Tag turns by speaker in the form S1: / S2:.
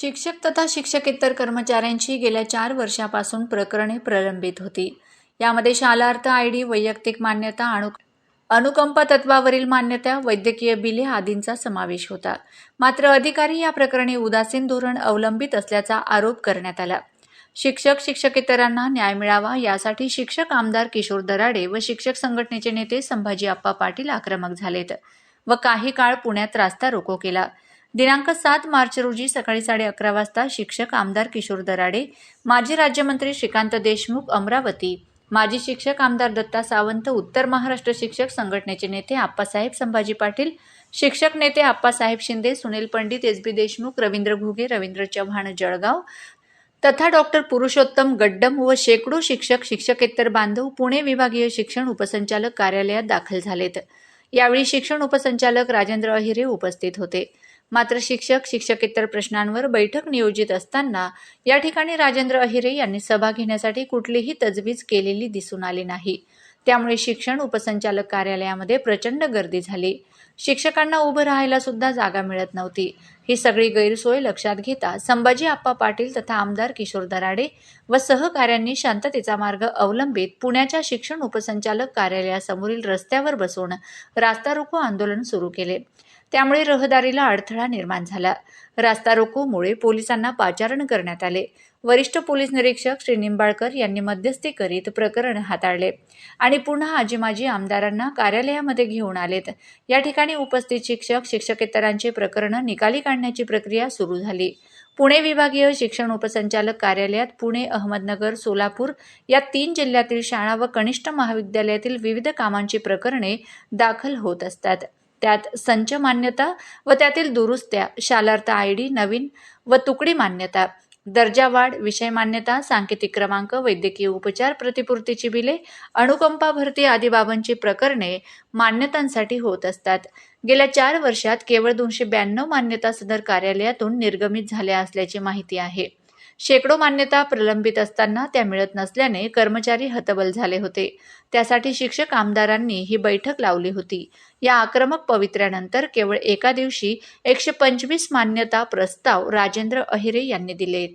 S1: शिक्षक तथा शिक्षकेतर कर्मचाऱ्यांची गेल्या चार वर्षापासून प्रकरणे प्रलंबित होती. यामध्ये शालार्थ आय डी वैयक्तिक मान्यता अणु अनुकंपा तत्वावरील मान्यता वैद्यकीय बिले आदींचा समावेश होता. मात्र अधिकारी या प्रकरणी उदासीन धोरण अवलंबित असल्याचा आरोप करण्यात आला. शिक्षक शिक्षकेतरांना न्याय मिळावा यासाठी शिक्षक आमदार किशोर दराडे व शिक्षक संघटनेचे नेते संभाजी आप्पा पाटील आक्रमक झालेत व काही काळ पुण्यात रास्ता रोको केला. दिनांक सात मार्च रोजी सकाळी साडे अकरा वाजता शिक्षक आमदार किशोर दराडे माजी राज्यमंत्री श्रीकांत देशमुख अमरावती माजी शिक्षक आमदार दत्ता सावंत उत्तर महाराष्ट्र शिक्षक संघटनेचे नेते आप्पासाहेब संभाजी पाटील शिक्षक नेते आप्पासाहेब शिंदे सुनील पंडित एस बी देशमुख रवींद्र घुगे रवींद्र चव्हाण जळगाव तथा डॉक्टर पुरुषोत्तम गड्डम व शेकडो शिक्षक शिक्षकेतर बांधव पुणे विभागीय शिक्षण उपसंचालक कार्यालयात दाखल झालेत. यावेळी शिक्षण उपसंचालक राजेंद्र अहिरे उपस्थित होते. मात्र शिक्षक शिक्षकेतर प्रश्नांवर बैठक नियोजित असताना या ठिकाणी राजेंद्र अहिरे यांनी सभा घेण्यासाठी कुठलीही तजवीज केलेली दिसून आली नाही. त्यामुळे शिक्षण उपसंचालक कार्यालयामध्ये प्रचंड गर्दी झाली. शिक्षकांना उभं राहायला सुद्धा जागा मिळत नव्हती. ही सगळी गैरसोय लक्षात घेता संभाजी आप्पा पाटील तथा आमदार किशोर दराडे व सहकाऱ्यांनी शांततेचा मार्ग अवलंबित पुण्याच्या शिक्षण उपसंचालक कार्यालयासमोरील रस्त्यावर बसून रास्ता रोको आंदोलन सुरू केले. त्यामुळे रहदारीला अडथळा निर्माण झाला. रास्ता रोकोमुळे पोलिसांना पाचारण करण्यात आले. वरिष्ठ पोलीस निरीक्षक श्री निंबाळकर यांनी मध्यस्थी करीत प्रकरण हाताळले आणि पुन्हा आजीमाजी आमदारांना कार्यालयामध्ये घेऊन आलेत. या ठिकाणी उपस्थित शिक्षक शिक्षकेतरांचे प्रकरण निकाली काढण्याची प्रक्रिया सुरू झाली. पुणे विभागीय शिक्षण उपसंचालक कार्यालयात पुणे अहमदनगर सोलापूर या तीन जिल्ह्यातील शाळा व कनिष्ठ महाविद्यालयातील विविध कामांची प्रकरणे दाखल होत असतात. त्यात संच मान्यता व त्यातील दुरुस्त्या शालार्थ आय डी नवीन व तुकडी मान्यता. दर्जा वाढ विषय मान्यता सांकेतिक क्रमांक वैद्यकीय उपचार प्रतिपूर्तीची बिले अणुकंपा भरती आदी बाबांची प्रकरणे मान्यतांसाठी होत असतात. गेल्या चार वर्षात केवळ दोनशे ब्याण्णव मान्यता सदर कार्यालयातून निर्गमित झाल्या असल्याची माहिती आहे. शेकडो मान्यता प्रलंबित असताना त्या मिळत नसल्याने कर्मचारी हतबल झाले होते. त्यासाठी शिक्षक आमदारांनी ही बैठक लावली होती. या आक्रमक पवित्र्यानंतर केवळ एका दिवशी एकशे पंचवीस मान्यता प्रस्ताव राजेंद्र अहिरे यांनी दिले